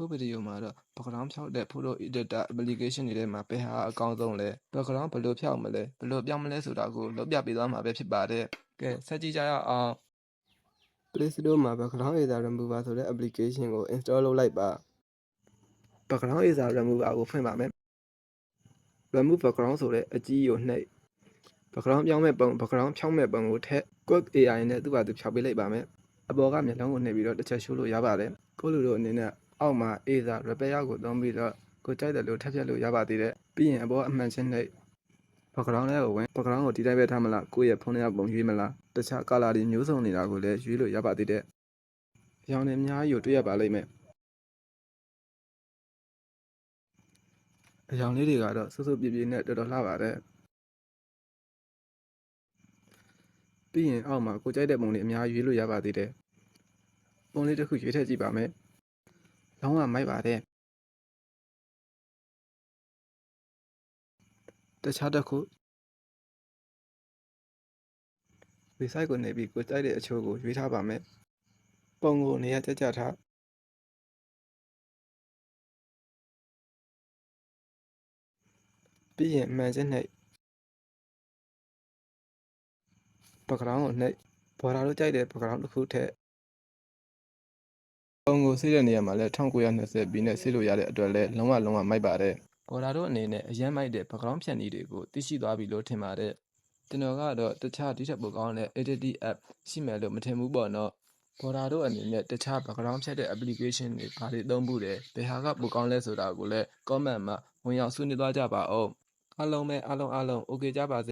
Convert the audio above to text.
အခုဗီဒီယိုမှာတော့ background ဖြောက်တဲ့ photo editor application တွေထဲမှာဘယ်ဟာအကောင်းဆုံးလဲ background ဘယ်လိုဖြောက်မလဲဘယ်လိုပြောင်းမလဲဆိုတာကိုလုပ်ပြပေးသွားမှာပဲဖြစ်ပါတယ်ကဲဆက်ကြည့်ကြရအောင် Play Store မှာ background eraser remover ဆိုတဲ့ application ကို install လုပ်လိုက်ပါ background eraser remover ကိုဖွင့်ပါမယ် remove background ဆိုတဲ့အကြီးကိုနှိပ် background ပြောင်းမဲ့ပုံ background ဖြောင်းမဲ့ပုံကိုထည့် quick AI နဲ့သူ့ဘာသူဖြောက်ပေးလိုက်ပါမယ်အပေါ်ကမျက်လုံးကိုနှိပ်ပြီးတော့တစ်ချက်ရှိုးလို့ရပါတယ်ကိုယ့်လူတို့အနေနဲ့ အောက်မှာ eraser repair ကိုသုံးပြီးတော့ကိုကြိုက်တယ်လို့ထပ်ဖြတ်လို့ရပါသေးတယ်ပြီးရင်အပေါ်အမှန်ချင်းနှိပ် background လေးကိုဝင် background ကိုဒီတိုင်းပဲထားမလားကိုယ့်ရဲ့ဖုန်းထဲကပုံရွေးမလားတခြား color တွေမျိုးစုံနေတာကိုလည်းရွေးလို့ရပါသေးတယ်အကြောင်းတွေအများကြီးကိုတွေ့ရပါလိမ့်မယ်အကြောင်းလေးတွေကတော့စွတ်စွတ်ပြပြနဲ့တော်တော်လှပါတယ်ပြီးရင်အောက်မှာကိုကြိုက်တဲ့ပုံတွေအများကြီးရွေးလို့ရပါသေးတယ်ပုံလေးတစ်ခုရွေးထည့်ကြည့်ပါမယ် လုံးဝမိုက်ပါတယ်တခြားတစ်ခု website ကိုနေပြီးကိုကြိုက်တဲ့အချိုးကိုရွေးထားပါမယ်။ပုံကိုနေရာကျကျထားပြီးရင်မှန်ချက်နှိပ် background ကိုနှိပ် border လို့ကြိုက်တဲ့ background တစ်ခုထည့် ပုံကိုဆေးတဲ့နေရာမှာလည်း1920ပြီးနဲ့ဆေးလို့ရတဲ့အတွက်လည်းလုံးဝလုံးဝမိုက်ပါတယ်။ border တို့အနေနဲ့အရင်မိုက်တဲ့ background ဖြတ်နည်းတွေကိုသိရှိသွားပြီလို့ထင်ပါတယ်။ကျွန်တော်ကတော့တခြားဒီထက်ပိုကောင်းတဲ့ editing app ရှိမယ်လို့မထင်ဘူးပေါ့နော်။ border တို့အနေနဲ့တခြား background ဖြတ်တဲ့ application တွေဘာတွေသုံးဘူးလဲဘယ်ဟာကပိုကောင်းလဲဆိုတာကိုလည်း comment မှာဝင်ရောက်ဆွေးနွေးသွားကြပါဦးအားလုံးပဲအားလုံးအားလုံး okay ကြပါစေ